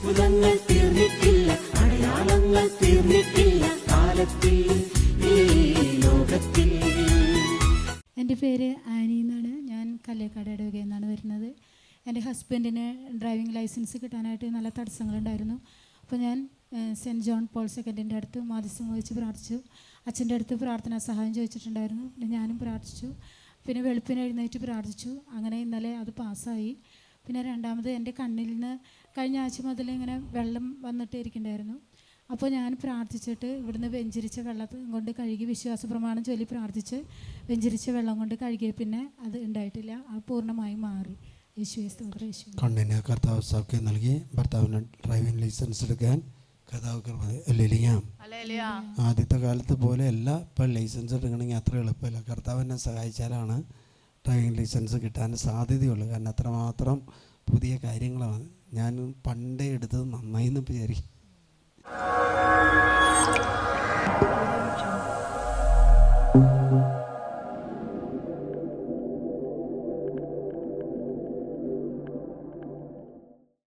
അത്ഭുതങ്ങൾ തീർന്നിട്ടില്ല അടയാളങ്ങൾ തീർന്നിട്ടില്ല കാലത്തിൽ ലോകത്തിൽ. എന്റെ പേര് ആനി എന്നാണ്. ഞാൻ കല്ലേക്കാട് ഇടവകയിൽ നിന്നാണ് വരുന്നത്. എന്റെ ഹസ്ബൻഡിന് ഡ്രൈവിംഗ് ലൈസൻസ് കിട്ടാനായിട്ട് നല്ല തടസ്സങ്ങളുണ്ടായിരുന്നു. അപ്പോൾ ഞാൻ സെന്റ് ജോൺ പോൾ സെക്കൻഡിന്റെ അടുത്ത് മാധ്യസ്ഥം വഹിച്ച് പ്രാർത്ഥിച്ചു. അച്ഛന്റെ അടുത്ത് പ്രാർത്ഥനാ സഹായം ചോദിച്ചിട്ടുണ്ടായിരുന്നു. പിന്നെ ഞാനും പ്രാർത്ഥിച്ചു. പിന്നെ വെളുപ്പിന് എഴുന്നേറ്റ് പ്രാർത്ഥിച്ചു. അങ്ങനെ ഇന്നലെ അത് പാസ്സായി. പിന്നെ രണ്ടാമത് എന്റെ കണ്ണിൽ നിന്ന് കഴിഞ്ഞ ആഴ്ച മുതൽ ഇങ്ങനെ വെള്ളം വന്നിട്ട് ഇരിക്കണ്ടായിരുന്നു. അപ്പോൾ ഞാൻ പ്രാർത്ഥിച്ചിട്ട് ഇവിടുന്ന് വെഞ്ചരിച്ച വെള്ളം കൊണ്ട് കഴുകി വിശ്വാസ പ്രമാണം ചൊല്ലി പ്രാർത്ഥിച്ച് വെഞ്ചരിച്ച വെള്ളം കൊണ്ട് കഴുകി പിന്നെ അത് ഉണ്ടായിട്ടില്ല. അത് പൂർണമായി മാറി. കണ്ണിന് കർത്താവ് സൗഖ്യം നൽകി. ഭർത്താവിന് ഡ്രൈവിംഗ് ലൈസൻസ് എടുക്കാൻ കർത്താവ് കൃപ. ആദ്യത്തെ കാലത്ത് പോലെ അല്ല ഇപ്പം ലൈസൻസ് എടുക്കണമെങ്കിൽ അത്ര എളുപ്പമില്ല. കർത്താവ് എന്നെ സഹായിച്ചാലാണ് ഡ്രൈവിംഗ് ലൈസൻസ് കിട്ടാൻ സാധ്യതയുള്ളൂ. കാരണം അത്രമാത്രം പുതിയ കാര്യങ്ങളാണ്. ഞാൻ പണ്ടേ എടുത്തത് നന്നായി എന്ന് വിചാരിക്കും